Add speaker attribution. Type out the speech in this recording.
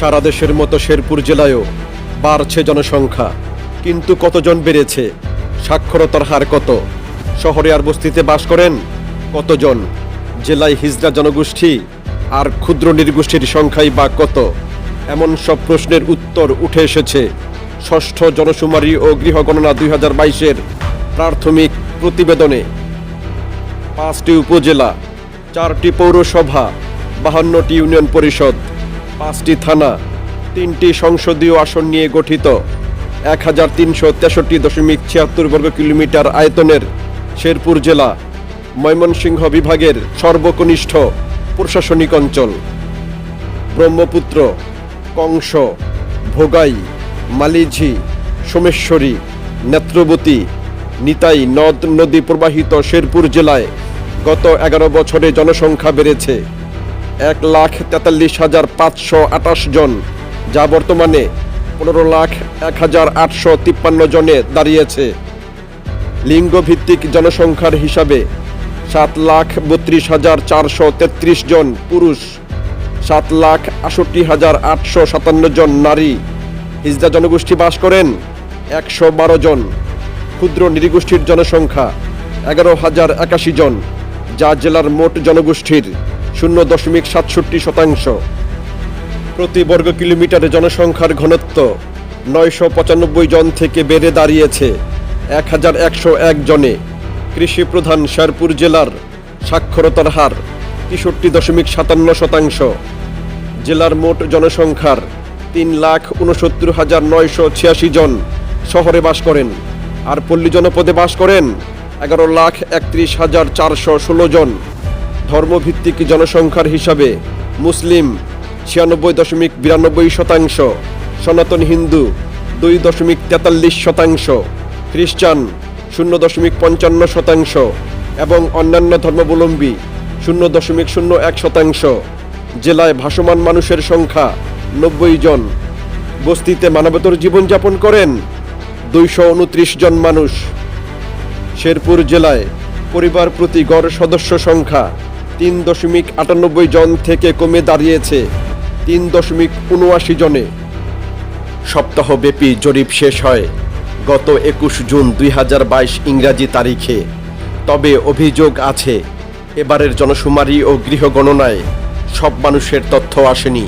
Speaker 1: সারা দেশের মতো শেরপুর জেলায়ও বাড়ছে জনসংখ্যা। কিন্তু কতজন বেড়েছে? সাক্ষরতার হার কত? শহরে আর বস্তিতে বাস করেন কতজন? জেলায় হিজড়া জনগোষ্ঠী আর ক্ষুদ্র নির্গোষ্ঠীর সংখ্যাই বা কত? এমন সব প্রশ্নের উত্তর উঠে এসেছে ষষ্ঠ জনশুমারি ও গৃহগণনা দুই হাজার বাইশের প্রাথমিক প্রতিবেদনে। পাঁচটি উপজেলা, চারটি পৌরসভা, বাহান্নটি ইউনিয়ন পরিষদ পাঁচটি থানা, তিনটি সংসদীয় আসন নিয়ে গঠিত। এক হাজার তিনশো তেষট্টি দশমিক ছিয়াত্তর বর্গ কিলোমিটার আয়তনের শেরপুর জেলা, ময়মনসিংহ বিভাগের সর্বকনিষ্ঠ প্রশাসনিক অঞ্চল। ব্রহ্মপুত্র, কংস, ভোগাই, মালিঝি, সোমেশ্বরী, নেত্রবতী, নিতাই নদ নদী প্রবাহিত শেরপুর জেলায় গত এগারো বছরে জনসংখ্যা বেড়েছে। এক লাখ তেতাল্লিশ হাজার পাঁচশো আটাশ জন, যা বর্তমানে পনেরো লাখ এক হাজার আটশো তিপ্পান্ন জনে দাঁড়িয়েছে। লিঙ্গভিত্তিক জনসংখ্যার হিসাবে সাত লাখ বত্রিশ হাজার চারশো তেত্রিশ জন পুরুষ, সাত লাখ আষট্টি হাজার আটশো সাতান্ন জন নারী। হিজড়া জনগোষ্ঠী বাস করেন একশো বারো জন। ক্ষুদ্র নৃগোষ্ঠীর জনসংখ্যা এগারো হাজার একাশি জন, যা জেলার মোট জনগোষ্ঠীর শূন্য দশমিক সাতষট্টি শতাংশ। প্রতি বর্গ কিলোমিটারে জনসংখ্যার ঘনত্ব নয়শো পঁচানব্বই জন থেকে বেড়ে দাঁড়িয়েছে এক হাজার একশো এক জনে। কৃষি প্রধান শেরপুর জেলার সাক্ষরতার হার তেষট্টি দশমিক সাতান্ন শতাংশ। জেলার মোট জনসংখ্যার তিন লাখ উনসত্তর হাজার নয়শো ছিয়াশি জন শহরে বাস করেন। আর পল্লী জনপদে বাস করেন এগারো লাখ একত্রিশ হাজার চারশো ষোলো জন। ধর্মভিত্তিক জনসংখ্যার হিসাবে মুসলিম ছিয়ানব্বই দশমিক বিরানব্বই শতাংশ, সনাতন হিন্দু দুই দশমিক তেতাল্লিশ শতাংশ, খ্রিস্টান শূন্য দশমিক পঞ্চান্ন শতাংশ এবং অন্যান্য ধর্মাবলম্বী শূন্য দশমিক শূন্য এক শতাংশ। জেলায় ভাসমান মানুষের সংখ্যা নব্বই জন। বস্তিতে মানবতর জীবনযাপন করেন দুইশো উনত্রিশ জন মানুষ। শেরপুর জেলায় পরিবার প্রতি গড় সদস্য সংখ্যা তিন দশমিক আটানব্বই জন থেকে কমে দাঁড়িয়েছে। তিন দশমিক উনআশি জনে। সপ্তাহব্যাপী জরিপ শেষ হয় গত একুশ জুন দুই হাজার বাইশ ইংরাজি তারিখে। তবে অভিযোগ আছে, এবারের জনশুমারি ও গৃহগণনায় সব মানুষের তথ্য আসেনি।